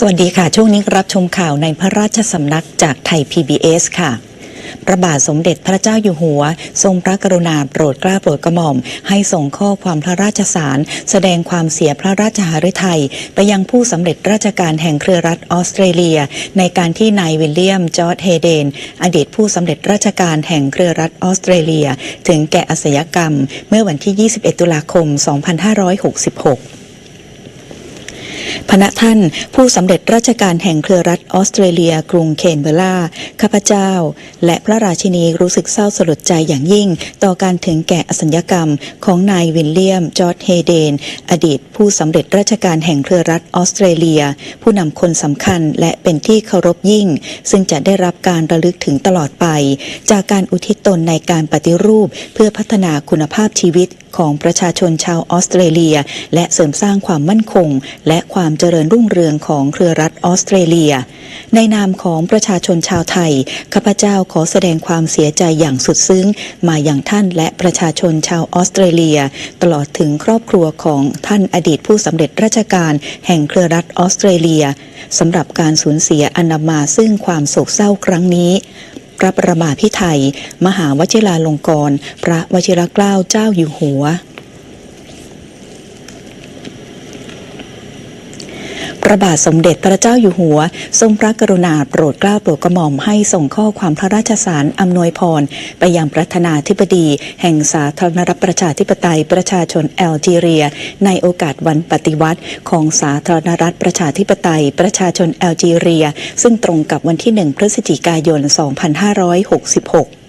สวัสดีค่ะ ช่วงนี้รับชมข่าวในพระราชสำนักจากไทย PBS ค่ะ พระบาทสมเด็จพระเจ้าอยู่หัว ทรงพระกรุณาโปรดเกล้าโปรดกระหม่อม ให้ส่งข้อความพระราชสาร แสดงความเสียพระราชหฤทัยไปยังผู้สำเร็จราชการแห่งเครือรัฐออสเตรเลีย ในการที่นายวิลเลียมจอร์จเฮเดน อดีตผู้สำเร็จราชการแห่งเครือรัฐออสเตรเลีย ถึงแก่อสยกรรม เมื่อวันที่ 21 ตุลาคม 2566 พระท่านผู้สำเร็จราชการแห่งเครือรัฐออสเตรเลีย กรุงเคนเบราข้าพเจ้า และพระราชินีรู้สึกเศร้าสลดใจอย่างยิ่ง ต่อการถึงแก่อสัญญกรรมของนายวิลเลียม จอร์จเฮเดน อดีตผู้สำเร็จราชการแห่งเครือรัฐออสเตรเลีย ผู้นำคนสำคัญและเป็นที่เคารพยิ่ง ซึ่งจะได้รับการระลึกถึงตลอดไป จากการอุทิศตนในการปฏิรูป เพื่อพัฒนาคุณภาพชีวิตของประชาชนชาวออสเตรเลีย และเสริมสร้างความมั่นคง และความความเจริญรุ่งเรืองของเครือรัฐออสเตรเลีย ในนามของประชาชนชาวไทยข้าพเจ้าขอแสดงความเสียใจอย่างสุดซึ้ง มาอย่างท่านและประชาชนชาวออสเตรเลีย ตลอดถึงครอบครัวของท่านอดีตผู้สำเร็จราชการแห่งเครือรัฐออสเตรเลียสำหรับการสูญเสียอนนำมาซึ่งความโศกเศร้าครั้งนี้พระประมาพิไทย มหาวชิราลงกรณพระวชิรเกล้าเจ้าอยู่หัว ระบาทสมเด็จพระเจ้าอยู่หัว ทรงพระกรุณาโปรดเกล้าโปรดกระหม่อมให้ส่งข้อความพระราชสารอำนวยพร ไปยังประธานาธิบดี แห่งสาธารณรัฐประชาธิปไตยประชาชนแอลจีเรีย ในโอกาสวันปฏิวัติ ของสาธารณรัฐประชาธิปไตยประชาชนแอลจีเรีย ซึ่งตรงกับวันที่ 1 พฤศจิกายน 2566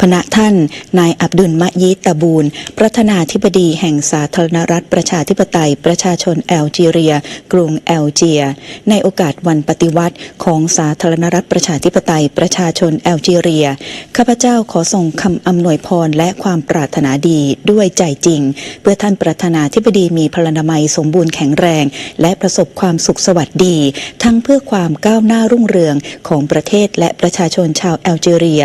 พณะท่านนายอับดุลมะยีตะบูนประธานาธิบดีแห่งสาธารณรัฐประชาธิปไตย ประชาชนแอลจีเรีย กรุงแอลเจีย ในโอกาสวันปฏิวัติของสาธารณรัฐประชาธิปไตย ประชาชนแอลจีเรีย ข้าพเจ้าขอส่งคำอำนวยพรและความปรารถนาดีด้วยใจจริง เพื่อท่านประธานาธิบดีมีพลานามัยสมบูรณ์แข็งแรง และประสบความสุขสวัสดี ทั้งเพื่อความก้าวหน้ารุ่งเรืองของประเทศและประชาชนชาวแอลจีเรีย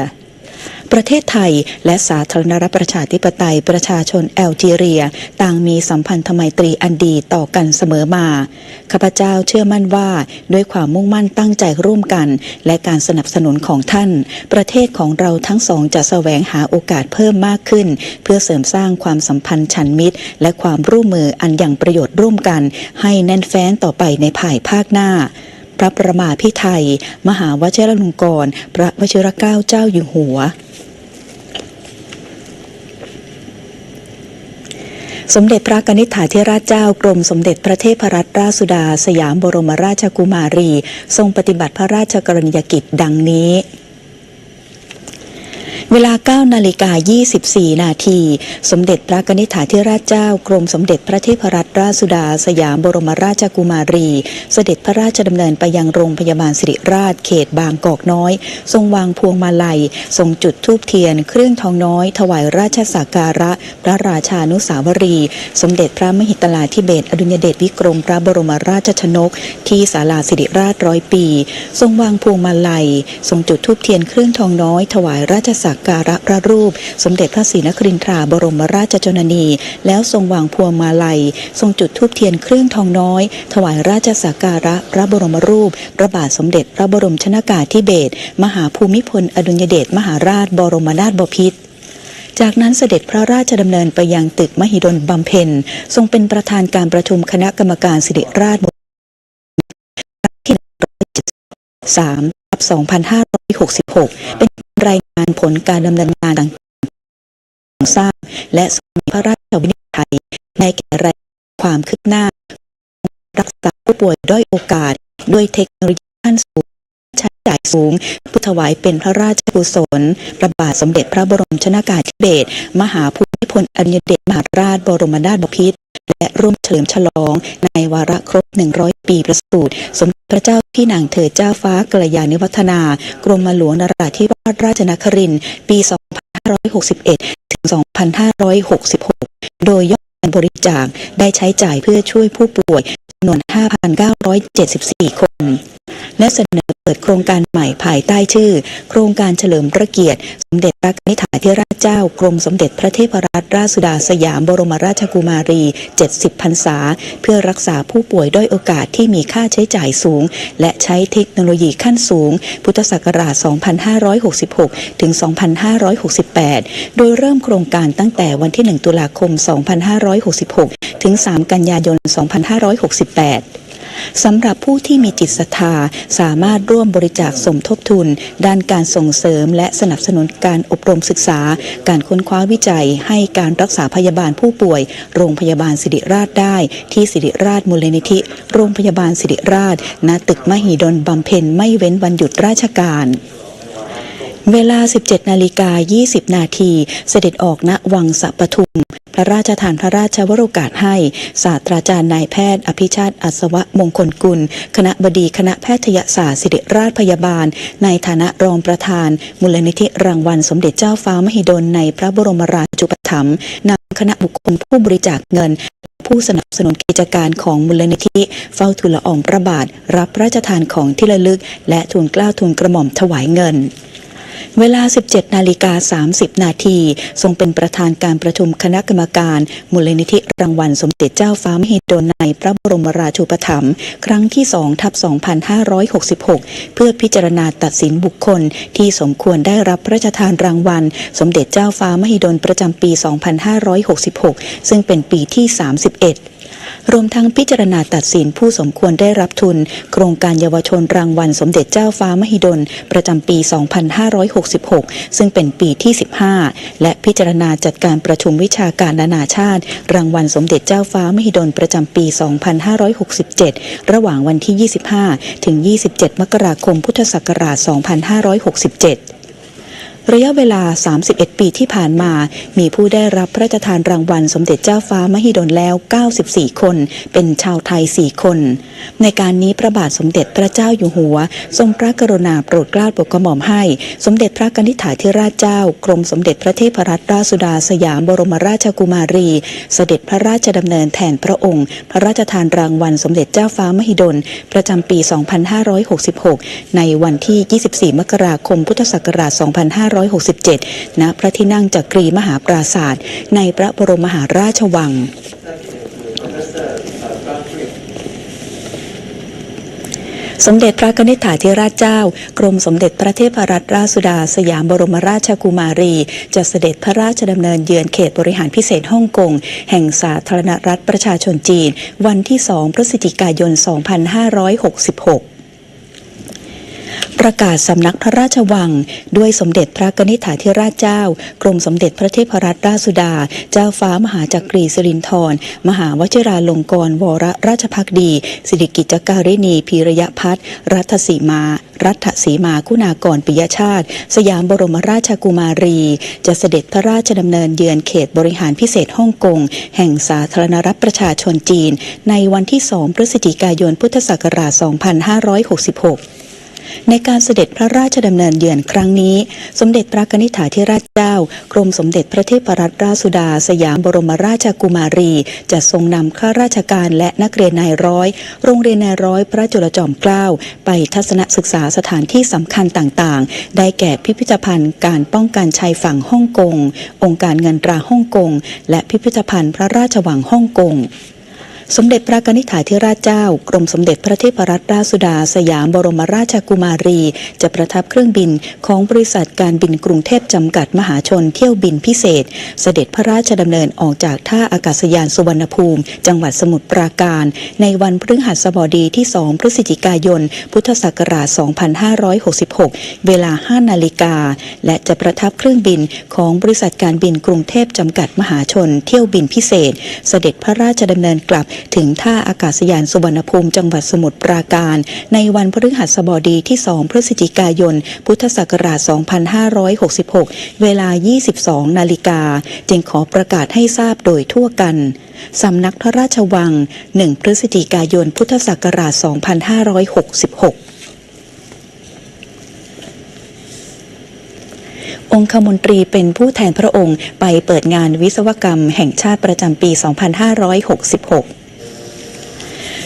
ประเทศไทย และสาธารณรัฐประชาธิปไตยประชาชนแอลจีเรีย ต่างมีสัมพันธไมตรีอันดีต่อกันเสมอมา ข้าพเจ้าเชื่อมั่นว่า ด้วยความมุ่งมั่นตั้งใจร่วมกัน และการสนับสนุนของท่าน ประเทศของเราทั้งสองจะแสวงหาโอกาสเพิ่มมากขึ้น เพื่อเสริมสร้างความสัมพันธ์ฉันมิตร และความร่วมมืออันอย่างประโยชน์ร่วมกัน ให้แน่นแฟ้นต่อไปในภายภาคหน้าพระประมาพิไทย มหาวชิรลงกรณพระวชิรเกล้าเจ้าอยู่หัว สมเด็จพระกนิษฐาธิราชเจ้ากรมสมเด็จพระเทพรัตนราชสุดา สยามบรมราชกุมารี ทรงปฏิบัติพระราชกรณียกิจดังนี้ เวลา9นาฬิกา24 นาที สมเด็จพระกนิษฐาธิราชเจ้ากรมสมเด็จพระเทพรัตนราชสุดาสยามบรมราชกุมารี เสด็จพระราชดำเนินไปยังโรงพยาบาลสิริราชเขตบางกอกน้อย ทรงวางพวงมาลัย ทรงจุดธูปเทียน เครื่องทองน้อย ถวายราชสักการะ พระราชานุสาวรี สมเด็จพระมหิตลาธิเบศรอดุลยเดชวิกรมพระบรมราชชนก ที่ศาลาสิริราชร้อยปี ทรงวางพวงมาลัย ทรงจุดธูปเทียนเครื่องทองน้อย ถวายราชสักการะพระรูป สมเด็จพระศรีนครินทราบรมราชชนนี แล้วทรงวางพวงมาลัย ทรงจุดธูปเทียนเครื่องทองน้อย ถวายราชสักการะพระบรมรูป พระบาทสมเด็จพระบรมชนากาธิเบศรมหาภูมิพล อดุลยเดชมหาราช บรมนาถบพิตรจากนั้นเสด็จพระราชดำเนินไปยังตึกมหิดลบำเพ็ญทรงเป็นประธานการประชุมคณะกรรมการสิริราชที่สามทับ2566 เป็น รายงานผลการดำเนินงานต่างๆทราบและทรงมีพระราชวินิจฉัยในแก่รายความคืบหน้า รักษาผู้ป่วยด้อยโอกาส ด้วยเทคโนโลยีขั้นสูง ใช้จ่ายสูงเพื่อถวายเป็นพระราชกุศลพระบาทสมเด็จพระบรมชนากาธิเบศรมหาภูมิพลอดุลยเดชมหาราชบรมนาถบพิตร และร่วมเฉลิมฉลองในวาระครบ 100 ปีประสูติสมเด็จพระเจ้าพี่นางเธอเจ้าฟ้ากัลยาณิวัฒนากรมหลวงนราธิวาสราชนครินทร์ปี 2561 ถึง 2566 โดยยอดการบริจาคได้ใช้จ่ายเพื่อช่วยผู้ป่วยจำนวน 5,974 คน และเสนอ ปิดโครงการใหม่ภายใต้ชื่อ โครงการเฉลิมพระเกียรติ สมเด็จพระนิธิธิราชเจ้ากรมสมเด็จพระเทพรัตนราชสุดาสยามบรมราชกุมารี 70 พรรษา เพื่อรักษาผู้ป่วยด้อยโอกาสที่มีค่าใช้จ่ายสูง และใช้เทคโนโลยีขั้นสูง พุทธศักราช 2566 ถึง 2568 โดยเริ่มโครงการตั้งแต่วันที่ 1 ตุลาคม 2566 ถึง 3 กันยายน 2568 สำหรับผู้ที่มีจิตศรัทธาสามารถร่วมบริจาคสมทบทุน ด้านการส่งเสริม และสนับสนุนการอบรมศึกษา การค้นคว้าวิจัย ให้การรักษาพยาบาลผู้ป่วย โรงพยาบาลสิริราชได้ ที่สิริราชมูลนิธิ โรงพยาบาลสิริราชณตึกมหิดลบำเพ็ญไม่เว้นวันหยุดราชการ เวลา 17 นาฬิกา 20 นาที เสด็จออกณวังสะปทุม พระราชทานพระราชวโรกาสให้ ศาสตราจารย์นายแพทย์ อภิชาติอัศวะมงคลกุล คณะบดีคณะแพทยศาสตร์ศิริราชพยาบาล ในฐานะรองประธาน มูลนิธิรางวัลสมเด็จเจ้าฟ้ามหิดลในพระบรมราชูปถัมภ์นำคณะบุคคลผู้บริจาคเงินผู้สนับสนุนกิจการของมูลนิธิเฝ้าทูลละอองพระบาท รับพระราชทานของที่ระลึก และทูลเกล้าทูลกระหม่อมถวายเงิน เวลา 17 นาฬิกา 30 นาที ทรงเป็นประธานการประชุมคณะกรรมการ มูลนิธิรางวัลสมเด็จเจ้าฟ้ามหิดลในพระบรมราชูปถัมภ์ครั้งที่2ทับ2566 เพื่อพิจารณาตัดสินบุคคลที่สมควรได้รับพระราชทานรางวัล สมเด็จเจ้าฟ้ามหิดลประจำปี 2566 ซึ่งเป็นปีที่ 31 รวมทั้งพิจารณาตัดสินผู้สมควรได้รับทุน โครงการเยาวชนรางวัลสมเด็จเจ้าฟ้ามหิดล ประจำปี 2566 ซึ่งเป็นปีที่ 15 และพิจารณาจัดการประชุมวิชาการนานาชาติ รางวัลสมเด็จเจ้าฟ้ามหิดลประจำปี 2567 ระหว่างวันที่ 25 ถึง 27 มกราคม พุทธศักราช 2567 ระยะเวลา 31 ปีที่ผ่านมา มีผู้ได้รับพระราชทานรางวัลสมเด็จเจ้าฟ้ามหิดลแล้ว 94 คน เป็นชาวไทย 4 คน ในการนี้พระบาทสมเด็จพระเจ้าอยู่หัว ทรงพระกรุณาโปรดเกล้าโปรดกระหม่อมให้ สมเด็จพระกนิษฐาธิราชเจ้า กรมสมเด็จพระเทพรัตนราชสุดาสยามบรมราชกุมารี เสด็จพระราชดำเนินแทนพระองค์ พระราชทานรางวัลสมเด็จเจ้าฟ้ามหิดล ประจำปี 2566 ในวันที่ 24 มกราคม พุทธศักราช2567 ณ พระที่นั่งจักรีมหาปราศาสตร์ในพระบรมมหาราชวังสมเด็จพระนิษฐาธิราชเจ้า กรมสมเด็จพระเทพรัตนราชสุดา สยามบรมราชกุมารี จะเสด็จพระราชดำเนินเยือนเขตบริหารพิเศษฮ่องกง แห่งสาธารณรัฐประชาชนจีน วันที่ 2 พฤศจิกายน 2566 ประกาศสำนักพระราชวัง ด้วยสมเด็จพระกนิษฐาธิราชเจ้า กรมสมเด็จพระเทพรัตนราชสุดา เจ้าฟ้ามหาจักรีสิรินธรมหาวชิราลงกรณวรราชพักดี สิริกิจการิณีพีระยะพัฒนรัฐสีมา รัฐสีมาคุณากรปิยชาติ สยามบรมราชกุมารี จะเสด็จพระราชดำเนินเยือนเขตบริหารพิเศษฮ่องกง แห่งสาธารณรัฐประชาชนจีน ในวันที่ 2 พฤศจิกายน พุทธศักราช 2566 ในการเสด็จพระราชดำเนินเยือนครั้งนี้ สมเด็จพระกนิษฐาธิราชเจ้า กรมสมเด็จพระเทพรัตนราชสุดา สยามบรมราชกุมารี จะทรงนำข้าราชการและนักเรียนนายร้อย โรงเรียนนายร้อยพระจุลจอมเกล้าไปทัศนศึกษาสถานที่สำคัญต่างๆ ได้แก่พิพิธภัณฑ์การป้องกันชายฝั่งฮ่องกง องค์การเงินตราฮ่องกง และพิพิธภัณฑ์พระราชวังฮ่องกง สมเด็จพระกนิษฐาธิราชเจ้า กรมสมเด็จพระเทพรัตนราชสุดา สยามบรมราชกุมารี จะประทับเครื่องบินของบริษัทการบินกรุงเทพจำกัดมหาชนเที่ยวบินพิเศษ เสด็จพระราชดำเนินออกจากท่าอากาศยานสุวรรณภูมิ จังหวัดสมุทรปราการ ในวันพฤหัสบดีที่ 2 พฤศจิกายน พุทธศักราช 2566 เวลา 5 นาฬิกา และจะประทับเครื่องบินของบริษัทการบินกรุงเทพจำกัดมหาชน เที่ยวบินพิเศษ เสด็จพระราชดำเนินกลับถึงท่าอากาศยานสุวรรณภูมิจังหวัดสมุทรปราการ ในวันพฤหัสบดีที่ 2 พฤศจิกายน พุทธศักราช 2566 เวลา 22 นาฬิกา จึงขอประกาศให้ทราบโดยทั่วกันสำนักพระราชวัง 1 พฤศจิกายน พุทธศักราช 2566องคมนตรีเป็นผู้แทนพระองค์ไปเปิดงานวิศวกรรมแห่งชาติประจำปี 2566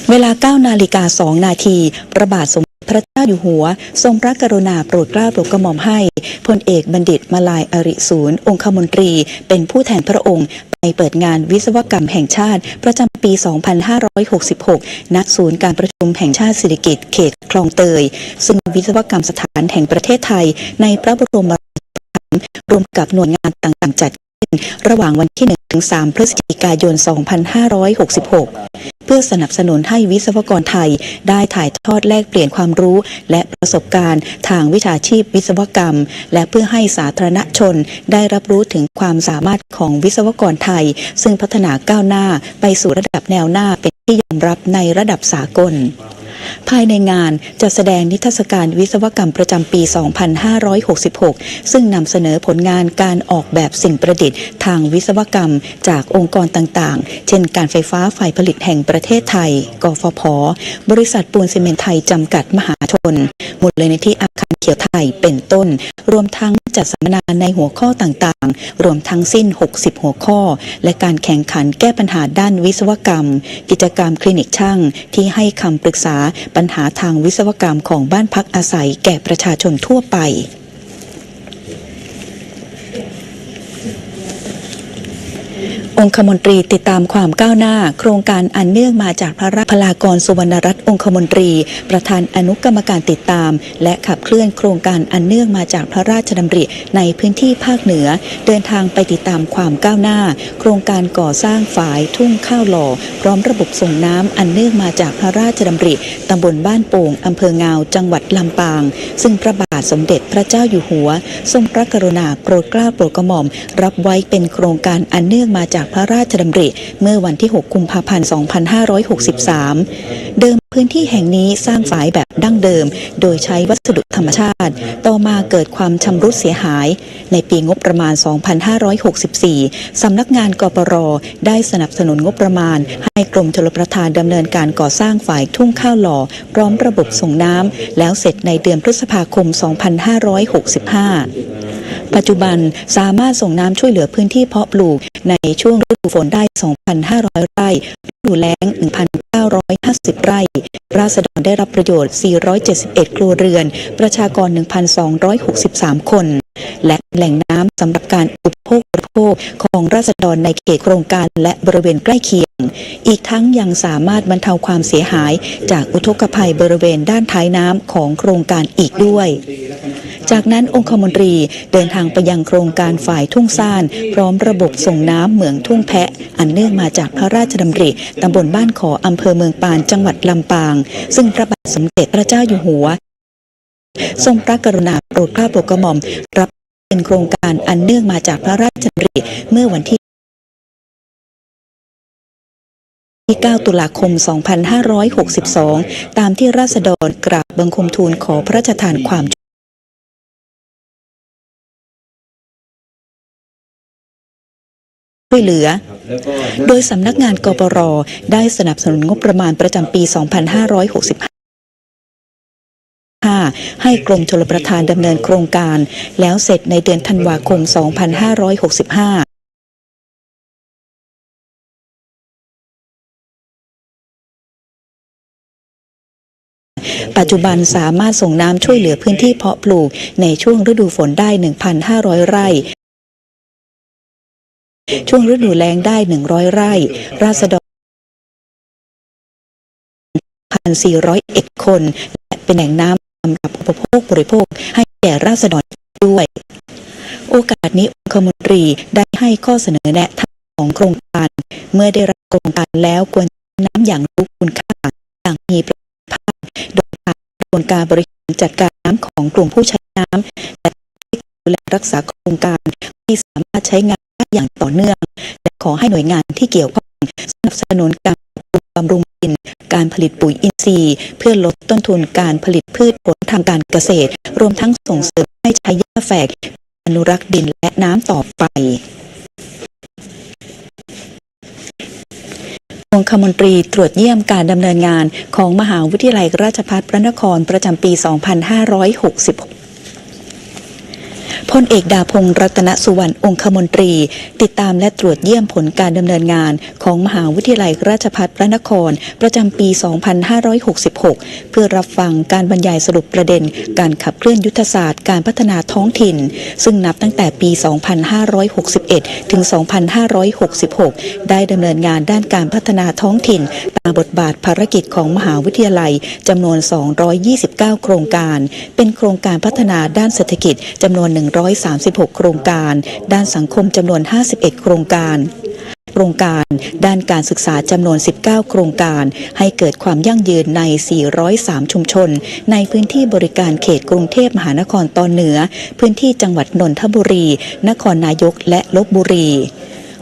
เวลา9นาฬิกา2นาทีพระบาทสมเด็จพระเจ้าอยู่หัว ทรงพระกรุณาโปรดเกล้าโปรดกระหม่อมให้พลเอกบัณฑิตมาลายอริศูนย์ องคมนตรี เป็นผู้แทนพระองค์ไปเปิดงานวิศวกรรมแห่งชาติ ประจำปี 2566 ณ ศูนย์การประชุมแห่งชาติสิริกิติ์เขตคลองเตย ซึ่งวิศวกรรมสถานแห่งประเทศไทยในพระบรมราชูปถัมภ์รวมกับหน่วยงานต่างๆ จัด ระหว่างวันที่ 1 ถึง 3 พฤศจิกายน 2566 เพื่อสนับสนุนให้วิศวกรไทยได้ถ่ายทอดแลกเปลี่ยนความรู้ และประสบการณ์ทางวิชาชีพวิศวกรรม และเพื่อให้สาธารณชนได้รับรู้ถึงความสามารถของวิศวกรไทย ซึ่งพัฒนาก้าวหน้าไปสู่ระดับแนวหน้าเป็นที่ยอมรับในระดับสากล ภายในงานจะแสดงนิทรรศการวิศวกรรมประจำปี 2566 ซึ่งนำเสนอผลงานการออกแบบสิ่งประดิษฐ์ ทางวิศวกรรมจากองค์กรต่างๆ เช่น การไฟฟ้าฝ่ายผลิตแห่งประเทศไทย กฟผ บริษัทปูนซีเมนต์ไทยจำกัดมหาชนมูลนิธิอาคารเขียวไทยเป็นต้น รวมทั้งจัดสัมมนาในหัวข้อต่างๆ รวมทั้งสิ้น 60 หัวข้อ และการแข่งขันแก้ปัญหาด้านวิศวกรรม กิจกรรมคลินิกช่างที่ให้คำปรึกษาปัญหาทางวิศวกรรมของบ้านพักอาศัยแก่ประชาชนทั่วไป องคมนตรีติดตามความก้าวหน้า โครงการอันเนื่องมาจากพระราชพลากรสุวรรณรัตน์องคมนตรี ประธานอนุกรรมการติดตาม และขับเคลื่อนโครงการอันเนื่องมาจากพระราชดำริในพื้นที่ภาคเหนือ เดินทางไปติดตามความก้าวหน้า โครงการก่อสร้างฝายทุ่งข้าวหล่อ พร้อมระบบส่งน้ำอันเนื่องมาจากพระราชดำริตำบลบ้านโป่งอำเภอเงาจังหวัดลำปาง ซึ่งพระบาทสมเด็จพระเจ้าอยู่หัว ทรงพระกรุณาโปรดเกล้าโปรดกระหม่อม รับไว้เป็นโครงการอันเนื่องมาจากพระราชดำริเมื่อวันที่ 6 กุมภาพันธ์ 2563 เดิม พื้นที่แห่งนี้สร้างฝายแบบดั้งเดิม โดยใช้วัสดุธรรมชาติ ต่อมาเกิดความชำรุดเสียหาย ในปีงบประมาณ 2564 สำนักงานกปรได้สนับสนุนงบประมาณ ให้กรมชลประทานดำเนินการก่อสร้างฝายทุ่งข้าวหล่อ พร้อมระบบส่งน้ำแล้วเสร็จในเดือนพฤษภาคม 2565ปัจจุบันสามารถส่งน้ำช่วยเหลือพื้นที่เพาะปลูกในช่วงฤดูฝนได้ 2,500 ไร่ฤดูแล้ง 950 ไร่ ราษฎรได้รับประโยชน์ 471 ครัวเรือน ประชากร 1,263 คน และแหล่งน้ำสำหรับการอุปโภคบริโภคของราษฎรในเขตโครงการและบริเวณใกล้เคียง อีกทั้งยังสามารถบรรเทาความเสียหาย จากอุทกภัยบริเวณด้านท้ายน้ำของโครงการอีกด้วย จากนั้นองคมนตรีเดินทางไปยังโครงการฝ่ายทุ่งซ่าน พร้อมระบบส่งน้ำเหมืองทุ่งแพะ อันเนื่องมาจากพระราชดำริตำบลบ้านขออำเภอเมืองปานจังหวัดลำปาง ซึ่งพระบาทสมเด็จพระเจ้าอยู่หัวทรงพระกรุณาโปรดเกล้าโปรดกระหม่อมรับ เป็นโครงการอันเนื่องมาจากพระราชดำริเมื่อวันที่ที่ 9 ตุลาคม 2562 ตามที่ราษฎรกราบบังคมทูลขอพระราชทานความช่วยเหลือ โดยสำนักงานกปรได้สนับสนุนงบประมาณประจำปี 2565 ให้กรมชลประทานดำเนินโครงการ แล้วเสร็จในเดือนธันวาคม 2565ปัจจุบันสามารถส่งน้ำช่วยเหลือพื้นที่เพาะปลูกในช่วงฤดูฝนได้ 1,500 ไร่ ช่วงฤดูแล้งได้ 100 ไร่ ราษฎร 1,400 เอกคน และเป็นแหล่งน้ำำหรับอุปโภคบริโภคให้แก่ราษฎรด้วย โอกาสนี้องคมนตรีได้ให้ข้อเสนอแนะทางของโครงการ เมื่อได้รับโครงการแล้วควรใช้น้ำอย่างรู้คุณค่าอย่างมีประสิทธิภาพโดยผ่านกระบวนการบริหารจัดการน้ำของกลุ่มผู้ใช้น้ำและดูแลรักษาโครงการที่สามารถใช้งานได้อย่างต่อเนื่อง และขอให้หน่วยงานที่เกี่ยวข้องสนับสนุนการบำรุงดิน การผลิตปุ๋ยอินทรีย์ เพื่อลดต้นทุนการผลิตพืชผลทางการเกษตร รวมทั้งส่งเสริมให้ใช้หญ้าแฝก อนุรักษ์ดินและน้ำต่อไปองคมนตรีตรวจเยี่ยมการดำเนินงานของมหาวิทยาลัยราชภัฏพระนครประจำปี 2566 พลเอกดาพงศ์รัตนสุวรรณองคมนตรี ติดตามและตรวจเยี่ยมผลการดำเนินงานของมหาวิทยาลัยราชภัฏพระนคร ประจำปี 2566 เพื่อรับฟังการบรรยายสรุปประเด็น การขับเคลื่อนยุทธศาสตร์การพัฒนาท้องถิ่น ซึ่งนับตั้งแต่ปี 2561 ถึง 2566 ได้ดำเนินงานด้านการพัฒนาท้องถิ่น ตามบทบาทภารกิจของมหาวิทยาลัยจำนวน 229 โครงการ เป็นโครงการพัฒนาด้านเศรษฐกิจจำนวน136 โครงการ ด้านสังคมจำนวน 51 โครงการ โครงการด้านการศึกษาจำนวน 19 โครงการ ให้เกิดความยั่งยืนใน 403 ชุมชน ในพื้นที่บริการเขตกรุงเทพมหานครตอนเหนือ พื้นที่จังหวัดนนทบุรี นครนายกและลบบุรี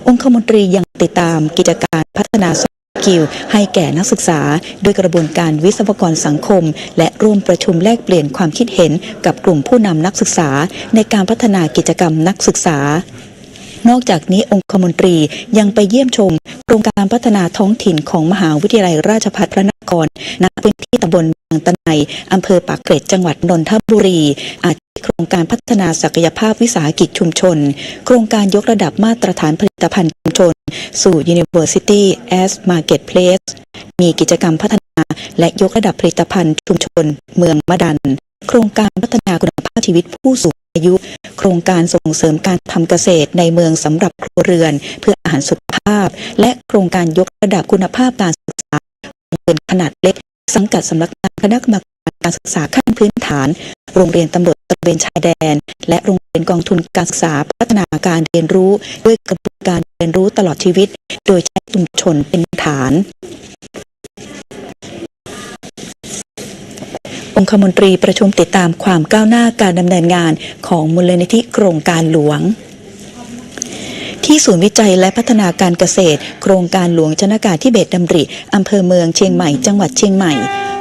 องคมนตรียังติดตามกิจการพัฒนาส กิลให้แก่นักศึกษาโดยกระบวนการวิศวกรสังคม และร่วมประชุมแลกเปลี่ยนความคิดเห็นกับกลุ่มผู้นำนักศึกษา ในการพัฒนากิจกรรมนักศึกษา นอกจากนี้องคมนตรียังไปเยี่ยมชมโครงการพัฒนาท้องถิ่นของมหาวิทยาลัยราชภัฏพระนครณพื้นที่ตำบลบางตะไนอำเภอปากเกร็ดจังหวัดนนทบุรีอาทิโครงการพัฒนาศักยภาพวิสาหกิจชุมชน โครงการยกระดับมาตรฐานผลิตภัณฑ์ชุมชน สู่ University as Marketplace มีกิจกรรมพัฒนาและยกระดับผลิตภัณฑ์ชุมชน เมืองมะดัน โครงการพัฒนาคุณภาพชีวิตผู้สูงอายุ โครงการส่งเสริมการทำเกษตรในเมืองสำหรับครัวเรือน เพื่ออาหารสุขภาพ และโครงการยกระดับคุณภาพการศึกษาเรียนขนาดเล็ก สังกัดสำนักงานคณะกรรม การศึกษาขั้นพื้นฐาน โรงเรียนตำรวจตระเวนชายแดน และโรงเรียนกองทุนการศึกษาพัฒนาการเรียนรู้ ด้วยกระบวนการเรียนรู้ตลอดชีวิต โดยใช้ชุมชนเป็นฐาน องคมนตรีประชุมติดตามความก้าวหน้าการดำเนินงานของมูลนิธิโครงการหลวงที่ศูนย์วิจัยและพัฒนาการเกษตร โครงการหลวงชนากาธิเบศดำริ อำเภอเมืองเชียงใหม่ จังหวัดเชียงใหม่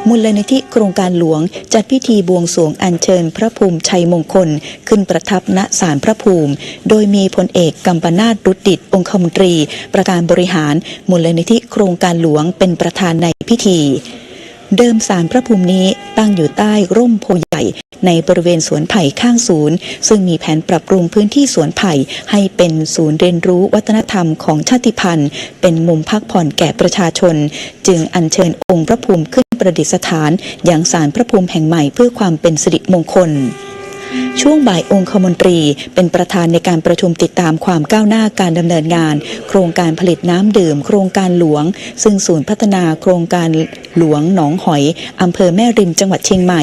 มูลนิธิโครงการหลวง จัดพิธีบวงสรวงอัญเชิญพระภูมิชัยมงคล ขึ้นประทับณศาลพระภูมิ โดยมีพลเอกกัมปนาตรุดดิดองคมนตรี ประการบริหารมูลนิธิโครงการหลวงเป็นประธานในพิธี เดิมสารพระภูมินี้ตั้งอยู่ใต้ร่มโพใหญ่ ในบริเวณสวนไผ่ข้างศูนย์ ซึ่งมีแผนปรับปรุงพื้นที่สวนไผ่ให้เป็นศูนย์เรียนรู้วัฒนธรรมของชาติพันธุ์ เป็นมุมพักผ่อนแก่ประชาชน จึงอัญเชิญองค์พระภูมิขึ้นประดิษฐานอย่างสารพระภูมิแห่งใหม่เพื่อความเป็นสิริมงคล ช่วงบ่ายองคมนตรี เป็นประธานในการประชุมติดตามความก้าวหน้าการดำเนินงาน โครงการผลิตน้ำดื่ม โครงการหลวง ซึ่งศูนย์พัฒนาโครงการหลวงหนองหอยอำเภอแม่ริมจังหวัดเชียงใหม่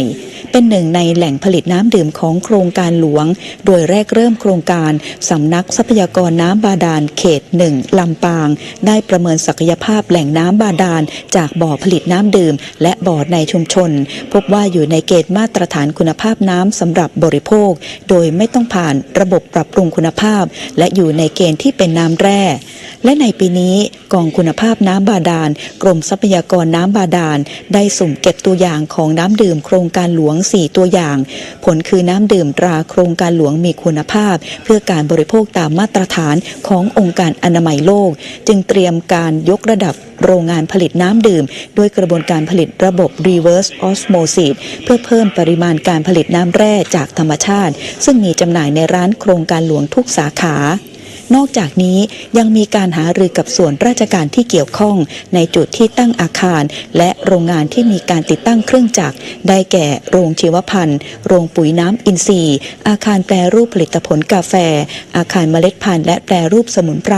เป็นหนึ่งในแหล่งผลิตน้ำดื่มของโครงการหลวง โดยแรกเริ่มโครงการสำนักทรัพยากรน้ำบาดาลเขตหนึ่งลำปาง ได้ประเมินศักยภาพแหล่งน้ำบาดาล จากบ่อผลิตน้ำดื่ม และบ่อในชุมชน พบว่าอยู่ในเกณฑ์มาตรฐานคุณภาพน้ำสำหรับบริโภค โดยไม่ต้องผ่านระบบปรับปรุงคุณภาพ และอยู่ในเกณฑ์ที่เป็นน้ำแร่ และในปีนี้กองคุณภาพน้ำบาดาล กรมทรัพยากรน้ำบาดาล ได้สุ่มเก็บตัวอย่างของน้ำดื่มโครงการหลวง 4 ตัวอย่าง ผลคือน้ำดื่มตราโครงการหลวงมีคุณภาพ เพื่อการบริโภคตามมาตรฐานขององค์การอนามัยโลก จึงเตรียมการยกระดับโรงงานผลิตน้ำดื่ม ด้วยกระบวนการผลิตระบบ reverse osmosis เพื่อเพิ่มปริมาณการผลิตน้ำแร่จากธรรมชาติ ซึ่งมีจำหน่ายในร้านโครงการหลวงทุกสาขา นอกจากนี้ยังมีการหารือกับส่วนราชการที่เกี่ยวข้อง ในจุดที่ตั้งอาคาร และโรงงานที่มีการติดตั้งเครื่องจักร ได้แก่ โรงชีวพันธุ์ โรงปุ๋ยน้ำอินทรีย์ อาคารแปรรูปผลิตผลกาแฟ อาคารเมล็ดพันธุ์และแปรรูปสมุนไพร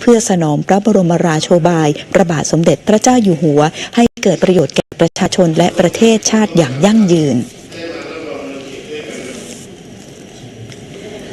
เพื่อสนองพระบรมราโชบายพระบาทสมเด็จพระเจ้าอยู่หัว ให้เกิดประโยชน์แก่ประชาชนและประเทศชาติอย่างยั่งยืน